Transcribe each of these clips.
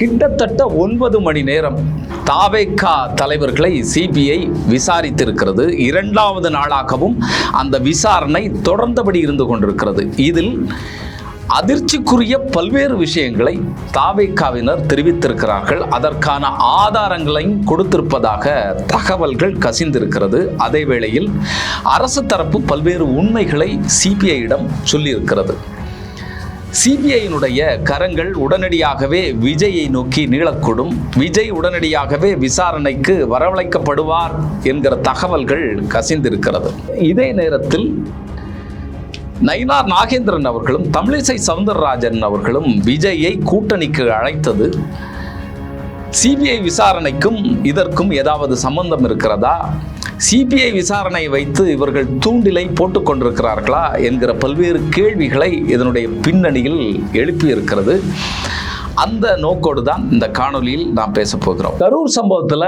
கிட்டத்தட்ட ஒன்பது மணி நேரம் தாவேக்கா தலைவர்களை சிபிஐ விசாரித்திருக்கிறது. இரண்டாவது நாளாகவும் அந்த விசாரணை தொடர்ந்தபடி இருந்து கொண்டிருக்கிறது. இதில் அதிர்ச்சிக்குரிய பல்வேறு விஷயங்களை தாவேக்காவினர் தெரிவித்திருக்கிறார்கள். அதற்கான ஆதாரங்களையும் கொடுத்திருப்பதாக தகவல்கள் கசிந்திருக்கிறது. அதே வேளையில் அரசு தரப்பு பல்வேறு உண்மைகளை சிபிஐயிடம் சொல்லியிருக்கிறது. சிபிஐயினுடைய கரங்கள் உடனடியாகவே விஜயை நோக்கி நீளக்கூடும். விஜய் உடனடியாகவே விசாரணைக்கு வரவழைக்கப்படுவார் என்கிற தகவல்கள் கசிந்திருக்கிறது. இதே நேரத்தில் நயினார் நாகேந்திரன் அவர்களும் தமிழிசை சவுந்தரராஜன் அவர்களும் விஜயை கூட்டணிக்கு அழைத்தது. சிபிஐ விசாரணைக்கும் இதற்கும் ஏதாவது சம்பந்தம் இருக்கிறதா? சிபிஐ விசாரணை வைத்து இவர்கள் தூண்டிலை போட்டுக் கொண்டிருக்கிறார்களா என்கிற பல்வேறு கேள்விகளை இதனுடைய பின்னணியில் எழுப்பியிருக்கிறது. அந்த நோக்கோடு தான் இந்த காணொலியில் நாம் பேச போகிறோம். கரூர் சம்பவத்தில்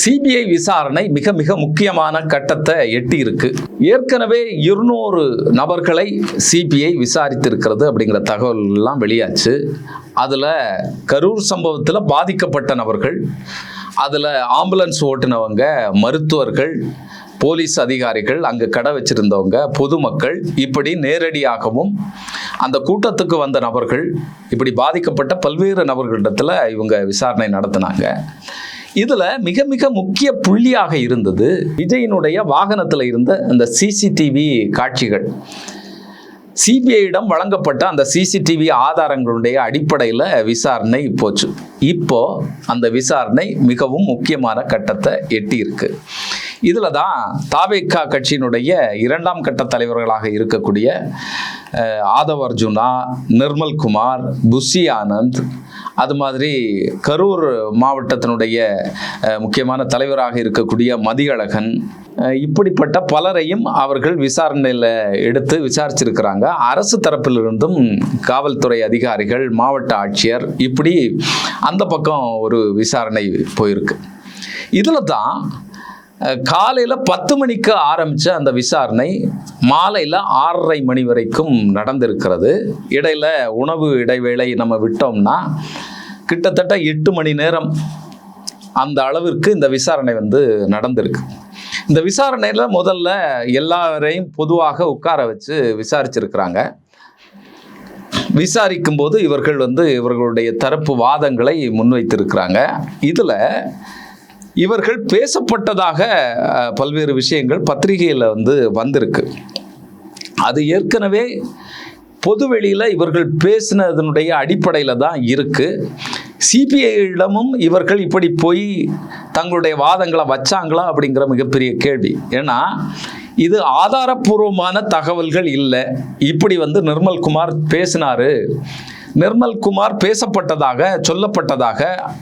சிபிஐ விசாரணை மிக மிக முக்கியமான கட்டத்தை எட்டி இருக்கு ஏற்கனவே இருநூறு நபர்களை சிபிஐ விசாரித்திருக்கிறது அப்படிங்கிற தகவல்லாம் வெளியாச்சு. அதில் கரூர் சம்பவத்தில் பாதிக்கப்பட்ட நபர்கள் அதில் ஆம்புலன்ஸ் ஓட்டுனவங்க மருத்துவர்கள் போலீஸ் அதிகாரிகள் அங்கே கடை வச்சிருந்தவங்க பொதுமக்கள் இப்படி நேரடியாகவும் அந்த கூட்டத்துக்கு வந்த நபர்கள் இப்படி பாதிக்கப்பட்ட பல்வேறு நபர்களிடத்தில் இவங்க விசாரணை நடத்தினாங்க. இதில் மிக மிக முக்கிய புள்ளியாக இருந்தது விஜயினுடைய வாகனத்தில் இருந்த அந்த சிசிடிவி காட்சிகள். சிபிஐயிடம் வழங்கப்பட்ட அந்த சிசிடிவி ஆதாரங்களுடைய அடிப்படையில் விசாரணை போச்சு. இப்போ அந்த விசாரணை மிகவும் முக்கியமான கட்டத்தை எட்டியிருக்கு. இதில் தான் தாவேக்கா கட்சியினுடைய இரண்டாம் கட்ட தலைவர்களாக இருக்கக்கூடிய ஆதவ் அர்ஜுனா நிர்மல்குமார் புஷி ஆனந்த் அது மாதிரி கரூர் மாவட்டத்தினுடைய முக்கியமான தலைவராக இருக்கக்கூடிய மதியழகன் இப்படிப்பட்ட பலரையும் அவர்கள் விசாரணையில் எடுத்து விசாரிச்சிருக்கிறாங்க. அரசு தரப்பிலிருந்தும் காவல்துறை அதிகாரிகள் மாவட்ட ஆட்சியர் இப்படி அந்த பக்கம் ஒரு விசாரணை போயிருக்கு. இதில் தான் காலையில் பத்து மணிக்கு ஆரம்பித்த அந்த விசாரணை மாலையில் ஆறரை மணி வரைக்கும் நடந்திருக்கிறது. இடையில் உணவு இடைவேளை நம்ம விட்டோம்னா கிட்டத்தட்ட எட்டு மணி நேரம் அந்த அளவிற்கு இந்த விசாரணை வந்து நடந்திருக்கு. இந்த விசாரணையில் முதல்ல எல்லாரையும் பொதுவாக உட்கார வச்சு விசாரிச்சிருக்கிறாங்க. விசாரிக்கும் போது இவர்கள் வந்து இவர்களுடைய தரப்பு வாதங்களை முன்வைத்திருக்கிறாங்க. இதில் இவர்கள் பேசப்பட்டதாக பல்வேறு விஷயங்கள் பத்திரிகையில் வந்து வந்திருக்கு. அது ஏற்கனவே பொதுவெளியில் இவர்கள் பேசினதனுடைய அடிப்படையில் தான் இருக்குது சிபிஐயிடமும் இவர்கள் இப்படி போய் தங்களுடைய வாதங்களை வச்சாங்களா அப்படிங்கிற மிகப்பெரிய கேள்வி. ஏன்னா இது ஆதாரப்பூர்வமான தகவல்கள் இல்லை. இப்படி வந்து நிர்மல்குமார் பேசினாரு. நிர்மல் குமார் பேசப்பட்டதாக சொல்லப்பட்டதாக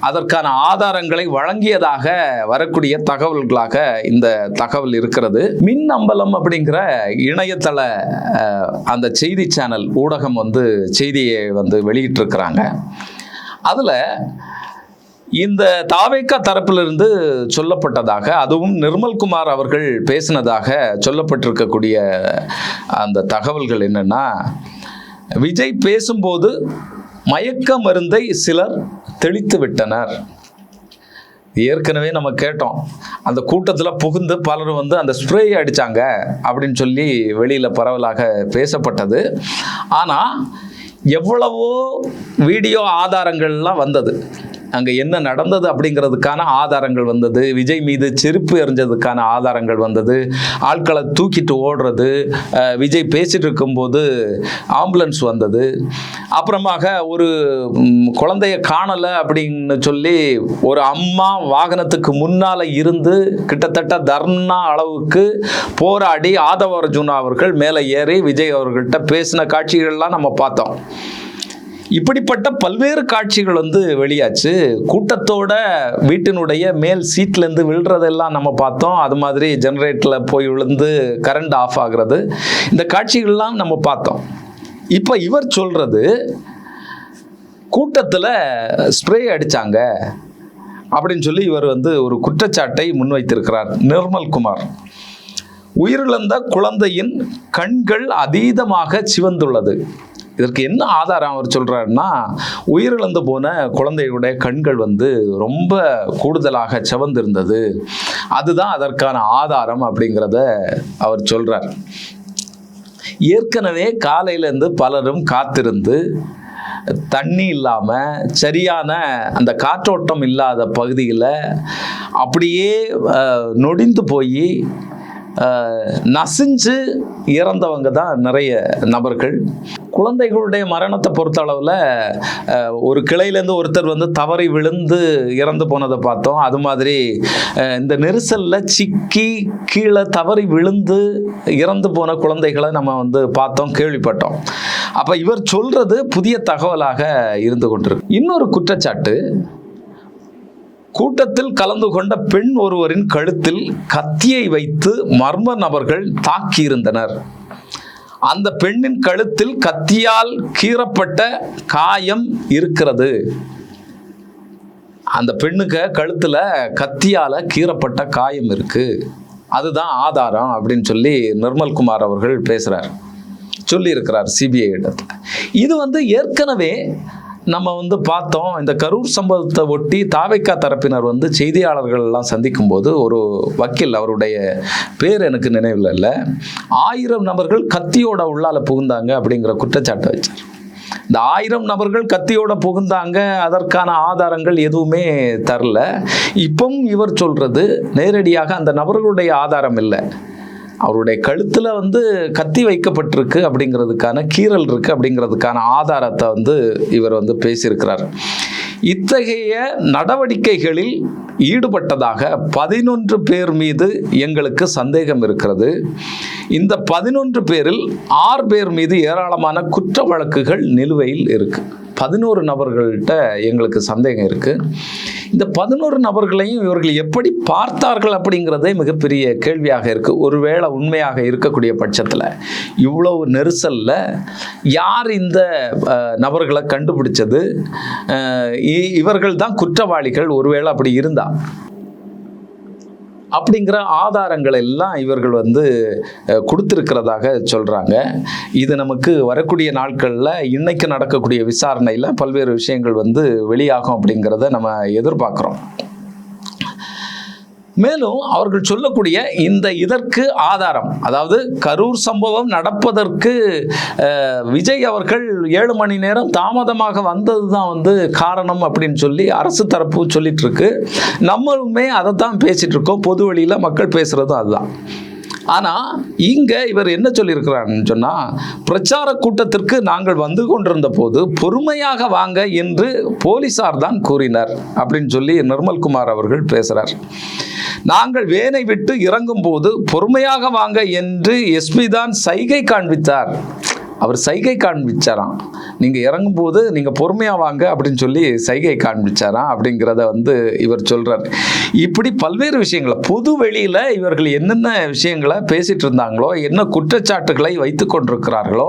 அதற்கான ஆதாரங்களை வழங்கியதாக வரக்கூடிய தகவல்களாக இந்த தகவல் இருக்கிறது. மின் அம்பலம் அப்படிங்கிற இணையதள அந்த செய்தி சேனல் ஊடகம் வந்து செய்தியை வந்து வெளியிட்டிருக்கிறாங்க. அதில் இந்த தாவேக்கா தரப்பிலிருந்து சொல்லப்பட்டதாக அதுவும் நிர்மல்குமார் அவர்கள் பேசினதாக சொல்லப்பட்டிருக்கக்கூடிய அந்த தகவல்கள் என்னென்னா விஜய் பேசும்போது மயக்க மருந்தை சிலர் தெளித்து விட்டனர் ஏற்கனவே நம்ம கேட்டோம் அந்த கூட்டத்தில் புகுந்து பலரும் வந்து அந்த ஸ்ப்ரே அடித்தாங்க அப்படின்னு சொல்லி வெளியில் பரவலாக பேசப்பட்டது. ஆனால் எவ்வளவோ வீடியோ ஆதாரங்கள்லாம் வந்தது. அங்கே என்ன நடந்தது அப்படிங்கிறதுக்கான ஆதாரங்கள் வந்தது. விஜய் மீது செருப்பு எறிஞ்சதுக்கான ஆதாரங்கள் வந்தது. ஆட்களை தூக்கிட்டு ஓடுறது விஜய் பேசிட்டு இருக்கும்போது ஆம்புலன்ஸ் வந்தது. அப்புறமாக ஒரு குழந்தைய காணலை அப்படின்னு சொல்லி ஒரு அம்மா வாகனத்துக்கு முன்னால் இருந்து கிட்டத்தட்ட தர்ணா அளவுக்கு போராடி ஆதவ அர்ஜுனா அவர்கள் மேலே ஏறி விஜய் அவர்கள்ட்ட பேசின காட்சிகள்லாம் நம்ம பார்த்தோம். இப்படிப்பட்ட பல்வேறு காட்சிகள் வந்து வெளியாச்சு. கூட்டத்தோட வீட்டினுடைய மேல் சீட்லேருந்து விழுறதெல்லாம் நம்ம பார்த்தோம். அது மாதிரி ஜெனரேட்டரில் போய் விழுந்து கரண்ட் ஆஃப் ஆகுறது. இந்த காட்சிகள்லாம் நம்ம பார்த்தோம். இப்போ இவர் சொல்றது கூட்டத்தில் ஸ்ப்ரே அடித்தாங்க அப்படின்னு சொல்லி இவர் வந்து ஒரு குற்றச்சாட்டை முன்வைத்திருக்கிறார் நிர்மல்குமார் உயிரிழந்த குழந்தையின் கண்கள் அதீதமாக சிவந்துள்ளது. இதற்கு என்ன ஆதாரம் அவர் சொல்கிறாருன்னா உயிரிழந்து போன குழந்தையுடைய கண்கள் வந்து ரொம்ப கூடுதலாக செவந்திருந்தது. அதுதான் அதற்கான ஆதாரம் அப்படிங்கிறத அவர் சொல்கிறார் ஏற்கனவே காலையிலேருந்து பலரும் காத்திருந்து தண்ணி இல்லாமல் சரியான அந்த காற்றோட்டம் இல்லாத பகுதியில் அப்படியே நொடிந்து போய் நசிஞ்சு இறந்தவங்க தான் நிறைய நபர்கள். குழந்தைகளுடைய மரணத்தை பொறுத்த அளவில் ஒரு கிளையிலேருந்து ஒருத்தர் வந்து தவறி விழுந்து இறந்து போனதை பார்த்தோம். அது மாதிரி இந்த நெரிசலில் சிக்கி கீழே தவறி விழுந்து இறந்து போன குழந்தைகளை நம்ம வந்து பார்த்தோம் கேள்விப்பட்டோம். அப்போ இவர் சொல்கிறது புதிய தகவலாக இருந்து கொண்டிருக்கு. இன்னொரு குற்றச்சாட்டு கூட்டத்தில் கலந்து கொண்ட பெண் ஒருவரின் கழுத்தில் கத்தியை வைத்து மர்ம நபர்கள் தாக்கியிருந்தனர். அந்த பெண்ணின் கழுத்தில் கத்தியால் கீறப்பட்ட காயம் இருக்கிறது. அந்த பெண்ணுக்கு கழுத்தில் கத்தியால் கீறப்பட்ட காயம் இருக்குது அதுதான் ஆதாரம் அப்படின்னு சொல்லி நிர்மல்குமார் அவர்கள் பேசுகிறார் சொல்லியிருக்கிறார் சிபிஐ இடத்துல. இது வந்து ஏற்கனவே நம்ம வந்து பார்த்தோம் இந்த கரூர் சம்பவத்தை ஒட்டி தாவைக்கா தரப்பினர் வந்து செய்தியாளர்கள் எல்லாம் சந்திக்கும் போது ஒரு வக்கீல் அவருடைய பேர் எனக்கு நினைவில் இல்லை. ஆயிரம் நபர்கள் கத்தியோட உள்ளால புகுந்தாங்க அப்படிங்கிற குற்றச்சாட்டை வச்சார். இந்த ஆயிரம் நபர்கள் கத்தியோட புகுந்தாங்க அதற்கான ஆதாரங்கள் எதுவுமே தரல. இப்பவும் இவர் சொல்றது நேரடியாக அந்த நபர்களுடைய ஆதாரம் இல்லை. அவருடைய கழுத்தில் வந்து கத்தி வைக்கப்பட்டிருக்கு அப்படிங்கிறதுக்கான கீறல் இருக்கு அப்படிங்கிறதுக்கான ஆதாரத்தை வந்து இவர் வந்து பேசியிருக்கிறார். இத்தகைய நடவடிக்கைகளில் ஈடுபட்டதாக பதினொன்று பேர் மீது எங்களுக்கு சந்தேகம் இருக்கிறது. இந்த பதினொன்று பேரில் ஆறு பேர் மீது ஏராளமான குற்ற வழக்குகள் நிலுவையில் இருக்கு. பதினோரு நபர்கள்ட்ட எங்களுக்கு சந்தேகம் இருக்குது இந்த பதினோரு நபர்களையும் இவர்கள் எப்படி பார்த்தார்கள் அப்படிங்கிறதே மிகப்பெரிய கேள்வியாக இருக்குது ஒருவேளை உண்மையாக இருக்கக்கூடிய பட்சத்தில் இவ்வளவு நெரிசலில் யார் இந்த நபர்களை கண்டுபிடிச்சது? இ- இவர்கள் தான் குற்றவாளிகள். ஒருவேளை அப்படி இருந்தால் அப்படிங்கிற ஆதாரங்கள் எல்லாம் இவர்கள் வந்து கொடுத்துருக்கிறதாக சொல்கிறாங்க இது நமக்கு வரக்கூடிய நாட்களில் இன்னைக்கு நடக்கக்கூடிய விசாரணையில் பல்வேறு விஷயங்கள் வந்து வெளியாகும் அப்படிங்கிறத நம்ம எதிர்பார்க்குறோம். மேலும் அவர்கள் சொல்லக்கூடிய இந்த இதற்கு ஆதாரம் அதாவது கரூர் சம்பவம் நடப்பதற்கு விஜய் அவர்கள் ஏழு மணி நேரம் தாமதமாக வந்தது தான் வந்து காரணம் அப்படின்னு சொல்லி அரசு தரப்பு சொல்லிட்டு இருக்கு. நம்மளுமே அதை தான் பேசிட்டு இருக்கோம். பொது வழியில் மக்கள் பேசுறதும் அதுதான். ஆனால் இங்கே இவர் என்ன சொல்லியிருக்கிறாருன்னு சொன்னால் பிரச்சார கூட்டத்திற்கு நாங்கள் வந்து கொண்டிருந்த போது பொறுமையாக வாங்க என்று போலீசார் தான் கூறினர் அப்படின்னு சொல்லி நிர்மல்குமார் அவர்கள் பேசுகிறார் நாங்கள் வேனை விட்டு இறங்கும் போது பொறுமையாக வாங்க என்று எஸ்பி தான் சைகை காண்பித்தார். அவர் சைகை காண்பிச்சாராம். நீங்கள் இறங்கும்போது நீங்கள் பொறுமையாக வாங்க அப்படின்னு சொல்லி சைகை காண்பிச்சாராம் அப்படிங்கிறத வந்து இவர் சொல்கிறார் இப்படி பல்வேறு விஷயங்களை பொது வெளியில் இவர்கள் என்னென்ன விஷயங்களை பேசிகிட்டு இருந்தாங்களோ என்ன குற்றச்சாட்டுகளை வைத்து கொண்டிருக்கிறார்களோ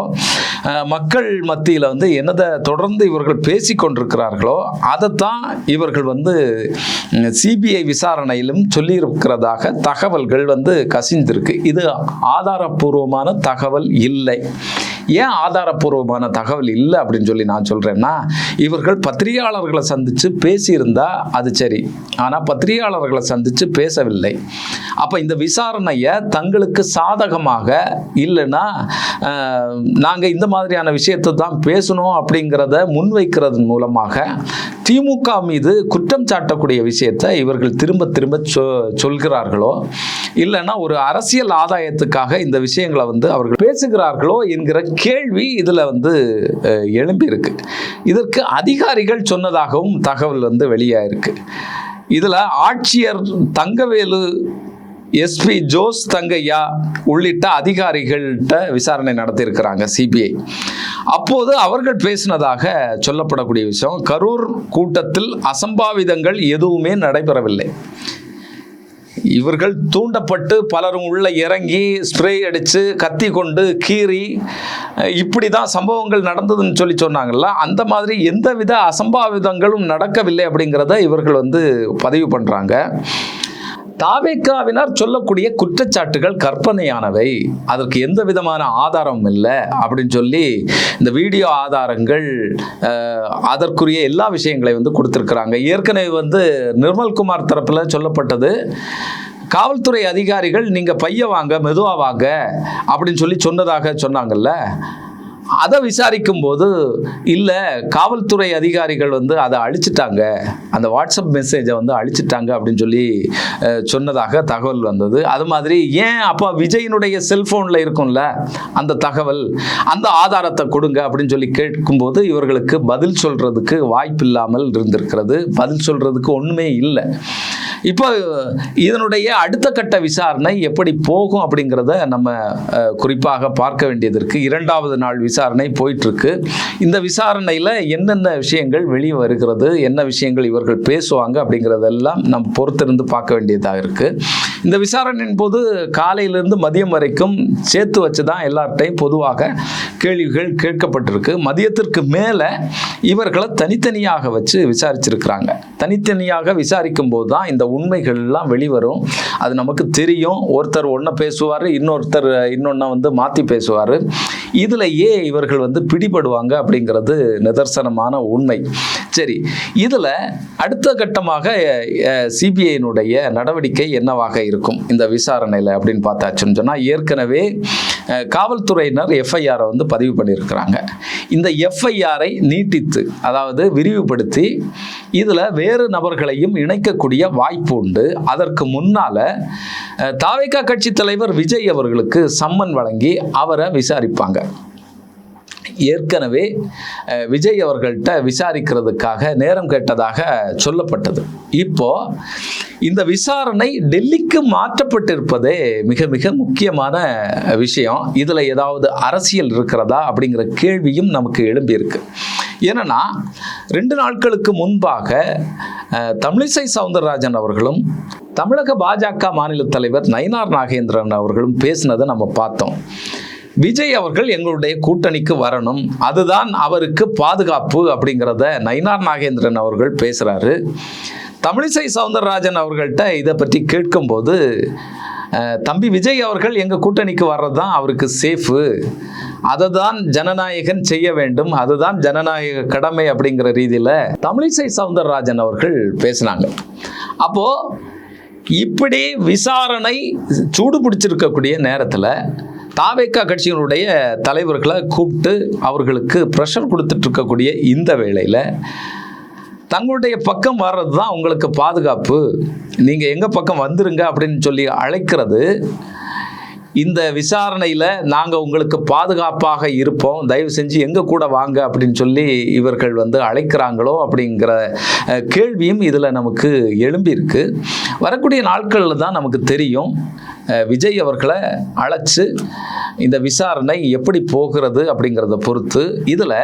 மக்கள் மத்தியில் வந்து என்னதை தொடர்ந்து இவர்கள் பேசி கொண்டிருக்கிறார்களோ அதைத்தான் இவர்கள் வந்து சிபிஐ விசாரணையிலும் சொல்லியிருக்கிறதாக தகவல்கள் வந்து கசிந்திருக்கு. இது ஆதாரப்பூர்வமான தகவல் இல்லை. ஏன் ஆதாரப்பூர்வமான தகவல் இல்லை அப்படின்னு சொல்லி நான் சொல்கிறேன்னா இவர்கள் பத்திரிகையாளர்களை சந்தித்து பேசியிருந்தா அது சரி. ஆனால் பத்திரிகையாளர்களை சந்தித்து பேசவில்லை. அப்போ இந்த விசாரணையை தங்களுக்கு சாதகமாக இல்லைன்னா நாங்கள் இந்த மாதிரியான விஷயத்தை தான் பேசணும் அப்படிங்கிறத முன்வைக்கிறதன் மூலமாக திமுக மீது குற்றம் சாட்டக்கூடிய விஷயத்தை இவர்கள் திரும்ப திரும்ப சொ சொல்கிறார்களோ இல்லைன்னா ஒரு அரசியல் ஆதாயத்துக்காக இந்த விஷயங்களை வந்து அவர்கள் பேசுகிறார்களோ என்கிற கேள்வி இதில் வந்து எழும்பியிருக்கு. இதற்கு அதிகாரிகள் சொன்னதாகவும் தகவல் வந்து வெளியாயிருக்கு. இதில் ஆட்சியர் தங்கவேலு எஸ்பி ஜோஸ் தங்கையா உள்ளிட்ட அதிகாரிகள்கிட்ட விசாரணை நடத்தியிருக்கிறாங்க சிபிஐ அப்போது அவர்கள் பேசினதாக சொல்லப்படக்கூடிய விஷயம் கரூர் கூட்டத்தில் அசம்பாவிதங்கள் எதுவுமே நடைபெறவில்லை. இவர்கள் தூண்டப்பட்டு பலரும் உள்ள இறங்கி ஸ்ப்ரே அடித்து கத்தி கொண்டு கீறி இப்படி தான் சம்பவங்கள் நடந்ததுன்னு சொல்லி சொன்னாங்கல்ல அந்த மாதிரி எந்தவித அசம்பாவிதங்களும் நடக்கவில்லை அப்படிங்கிறத இவர்கள் வந்து பதிவு பண்ணுறாங்க தாவேக்காவினர் சொல்லக்கூடிய குற்றச்சாட்டுகள் கற்பனையானவை. அதற்கு எந்த விதமான ஆதாரமும் இல்லை அப்படின்னு சொல்லி இந்த வீடியோ ஆதாரங்கள் அதற்குரிய எல்லா விஷயங்களையும் வந்து கொடுத்துருக்குறாங்க. ஏற்கனவே வந்து நிர்மல்குமார் தரப்பில் சொல்லப்பட்டது காவல்துறை அதிகாரிகள் நீங்கள் பைய வாங்க மெதுவாக வாங்க அப்படின்னு சொல்லி சொன்னதாக சொன்னாங்கல்ல. அதை விசாரிக்கும் போது இல்லை காவல்துறை அதிகாரிகள் வந்து அதை அழிச்சிட்டாங்க. அந்த வாட்ஸ்அப் மெசேஜை வந்து அழிச்சிட்டாங்க அப்படின்னு சொல்லி சொன்னதாக தகவல் வந்தது. அது மாதிரி ஏன் அப்போ விஜயனுடைய செல்ஃபோனில் இருக்கும்ல அந்த தகவல் அந்த ஆதாரத்தை கொடுங்க அப்படின்னு சொல்லி கேட்கும்போது இவர்களுக்கு பதில் சொல்கிறதுக்கு வாய்ப்பு இல்லாமல் இருந்திருக்கிறது. பதில் சொல்கிறதுக்கு ஒன்றுமே இல்லை. இப்போ இதனுடைய அடுத்த கட்ட விசாரணை எப்படி போகும் அப்படிங்கிறத நம்ம குறிப்பாக பார்க்க வேண்டியது இரண்டாவது நாள் விசாரணை போயிட்டுருக்கு. இந்த விசாரணையில் என்னென்ன விஷயங்கள் வெளியே வருகிறது என்ன விஷயங்கள் இவர்கள் பேசுவாங்க அப்படிங்கிறதெல்லாம் நம்ம பொறுத்திருந்து பார்க்க வேண்டியதாக இருக்குது இந்த விசாரணையின் போது காலையிலிருந்து மதியம் வரைக்கும் சேர்த்து வச்சு தான் எல்லார்ட்டையும் பொதுவாக கேள்விகள் கேட்கப்பட்டிருக்கு. மதியத்திற்கு மேலே இவர்களை தனித்தனியாக வச்சு விசாரிச்சிருக்கிறாங்க. தனித்தனியாக விசாரிக்கும் போது தான் இந்த உண்மைகள்லாம் வெளிவரும். அது நமக்கு தெரியும். ஒருத்தர் ஒன்றை பேசுவார் இன்னொருத்தர் இன்னொன்று வந்து மாற்றி பேசுவார். இதிலேயே இவர்கள் வந்து பிடிபடுவாங்க அப்படிங்கிறது நிதர்சனமான உண்மை. சரி இதில் அடுத்த கட்டமாக சிபிஐனுடைய நடவடிக்கை என்னவாக இருக்கும் இந்த விசாரணையில் அப்படின்னு பார்த்தாச்சுன்னு சொன்னால் ஏற்கனவே காவல்துறையினர் எஃப்ஐஆரை வந்து பதிவு பண்ணியிருக்கிறாங்க. இந்த எஃப்ஐஆரை நீட்டித்து அதாவது விரிவுபடுத்தி இதில் வேறு நபர்களையும் இணைக்கக்கூடிய வாய்ப்பு உண்டு. அதற்கு முன்னால் தாவேக்கா கட்சி தலைவர் விஜய் அவர்களுக்கு சம்மன் வழங்கி அவரை விசாரிப்பாங்க. ஏற்கனவே விஜய் அவர்கள்ட்ட விசாரிக்கிறதுக்காக நேரம் கேட்டதாக சொல்லப்பட்டது. இப்போ இந்த விசாரணை டெல்லிக்கு மாற்றப்பட்டிருப்பதே மிக மிக முக்கியமான விஷயம். இதில் ஏதாவது அரசியல் இருக்கிறதா அப்படிங்கிற கேள்வியும் நமக்கு எழும்பியிருக்கு. ஏன்னா ரெண்டு நாட்களுக்கு முன்பாக தமிழிசை சவுந்தரராஜன் அவர்களும் தமிழக பாஜக மாநில தலைவர் நயினார் நாகேந்திரன் அவர்களும் பேசினதை நம்ம பார்த்தோம். விஜய் அவர்கள் எங்களுடைய கூட்டணிக்கு வரணும். அதுதான் அவருக்கு பாதுகாப்பு அப்படிங்கிறத நயினார் நாகேந்திரன் அவர்கள் பேசுகிறாரு தமிழிசை சவுந்தரராஜன் அவர்கள்ட்ட இதை பற்றி கேட்கும்போது தம்பி விஜய் அவர்கள் எங்கள் கூட்டணிக்கு வர்றது தான் அவருக்கு சேஃபு அதை தான் ஜனநாயகன் செய்ய வேண்டும். அதுதான் ஜனநாயக கடமை அப்படிங்கிற ரீதியில் தமிழிசை சவுந்தரராஜன் அவர்கள் பேசினாங்க. அப்போது இப்படி விசாரணை சூடு பிடிச்சிருக்கக்கூடிய நேரத்தில் தாவேக்கா கட்சியினுடைய தலைவர்களை கூப்பிட்டு அவர்களுக்கு ப்ரெஷர் கொடுத்துட்டு இருக்கக்கூடிய இந்த வேளையில் தங்களுடைய பக்கம் வர்றது தான் உங்களுக்கு பாதுகாப்பு. நீங்கள் எங்கள் பக்கம் வந்துருங்க அப்படின்னு சொல்லி அழைக்கிறது இந்த விசாரணையில் நாங்கள் உங்களுக்கு பாதுகாப்பாக இருப்போம். தயவு செஞ்சு எங்கள் கூட வாங்க அப்படின்னு சொல்லி இவர்கள் வந்து அழைக்கிறாங்களோ அப்படிங்கிற கேள்வியும் இதில் நமக்கு எழும்பியிருக்கு. வரக்கூடிய நாட்களில் தான் நமக்கு தெரியும். விஜய் அவர்களை அழைச்சு இந்த விசாரணை எப்படி போகிறது அப்படிங்கிறத பொறுத்து இதில்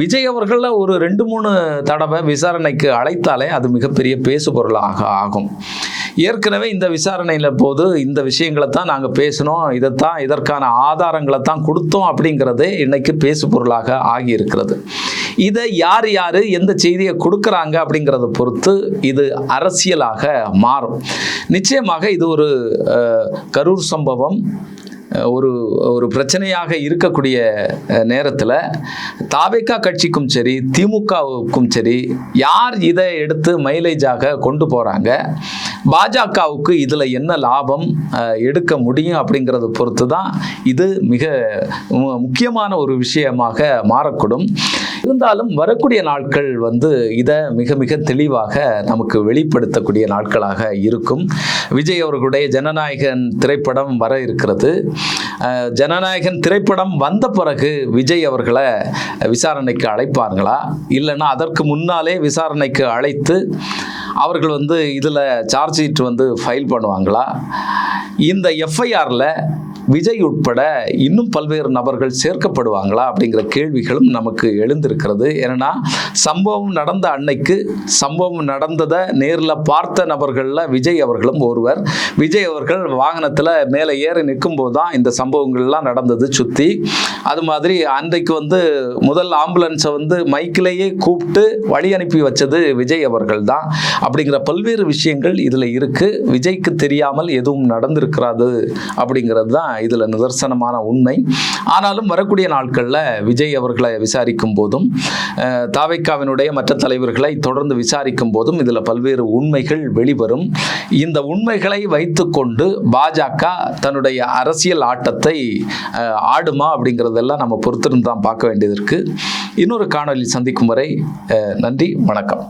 விஜய் அவர்களை ஒரு ரெண்டு மூணு தடவை விசாரணைக்கு அழைத்தாலே அது மிகப்பெரிய பேசுபொருளாக ஆகும். ஏற்கனவே இந்த விசாரணையில் போது இந்த விஷயங்களை தான் நாங்கள் பேசினோம். இதைத்தான் இதற்கான ஆதாரங்களை தான் கொடுத்தோம் அப்படிங்கிறது இன்னைக்கு பேசுபொருளாக ஆகியிருக்கிறது. இதை யார் யார் எந்த செய்தியை கொடுக்குறாங்க அப்படிங்கிறத பொறுத்து இது அரசியலாக மாறும். நிச்சயமாக இது ஒரு கரூர் சம்பவம் ஒரு ஒரு பிரச்சனையாக இருக்கக்கூடிய நேரத்தில் தாவேக்கா கட்சிக்கும் சரி திமுகவுக்கும் சரி யார் இதை எடுத்து மைலேஜாக கொண்டு போகிறாங்க பாஜகவுக்கு இதில் என்ன லாபம் எடுக்க முடியும் அப்படிங்கிறத பொறுத்து தான் இது மிக மு- முக்கியமான ஒரு விஷயமாக மாறக்கூடும். இருந்தாலும் வரக்கூடிய நாட்கள் வந்து இதை மிக மிக தெளிவாக நமக்கு வெளிப்படுத்தக்கூடிய நாட்களாக இருக்கும். விஜய் அவர்களுடைய ஜனநாயகன் திரைப்படம் வர இருக்கிறது. ஜனநாயகன் திரைப்படம் வந்த பிறகு விஜய் அவர்களை விசாரணைக்கு அழைப்பார்களா? இல்லைன்னா அதற்கு முன்னாலே விசாரணைக்கு அழைத்து அவர்கள் வந்து இதில் சார்ஜ் ஷீட் வந்து ஃபைல் பண்ணுவாங்களா? இந்த எஃப்ஐஆரில் விஜய் உட்பட இன்னும் பல்வேறு நபர்கள் சேர்க்கப்படுவாங்களா அப்படிங்கிற கேள்விகளும் நமக்கு எழுந்திருக்கிறது. ஏன்னா சம்பவம் நடந்த அன்னைக்கு சம்பவம் நடந்ததை நேரில் பார்த்த நபர்களில் விஜய் அவர்களும் ஒருவர். விஜய் அவர்கள் வாகனத்தில் மேலே ஏறி நிற்கும்போது தான் இந்த சம்பவங்கள்லாம் நடந்தது சுற்றி அது மாதிரி அன்றைக்கு வந்து முதல் ஆம்புலன்ஸை வந்து மைக்கிலேயே கூப்பிட்டு வழி அனுப்பி வச்சது விஜய் அவர்கள் தான். அப்படிங்கிற பல்வேறு விஷயங்கள் இதில் இருக்குது விஜய்க்கு தெரியாமல் எதுவும் நடந்திருக்கிறாது அப்படிங்கிறது தான் இதில் நிதர்சனமான உண்மை. ஆனாலும் வரக்கூடிய நாட்களில் விஜய் அவர்களை விசாரிக்கும் போதும் தாவைக்காவினுடைய மற்ற தலைவர்களை தொடர்ந்து விசாரிக்கும் போதும் இதில் பல்வேறு உண்மைகள் வெளிவரும். இந்த உண்மைகளை வைத்துக்கொண்டு பாஜக தன்னுடைய அரசியல் ஆட்டத்தை ஆடுமா அப்படிங்கிறதெல்லாம் நம்ம பொறுத்திருந்து தான் பார்க்க வேண்டியது இருக்குது இன்னொரு காணொலி சந்திக்கும் வரை நன்றி வணக்கம்.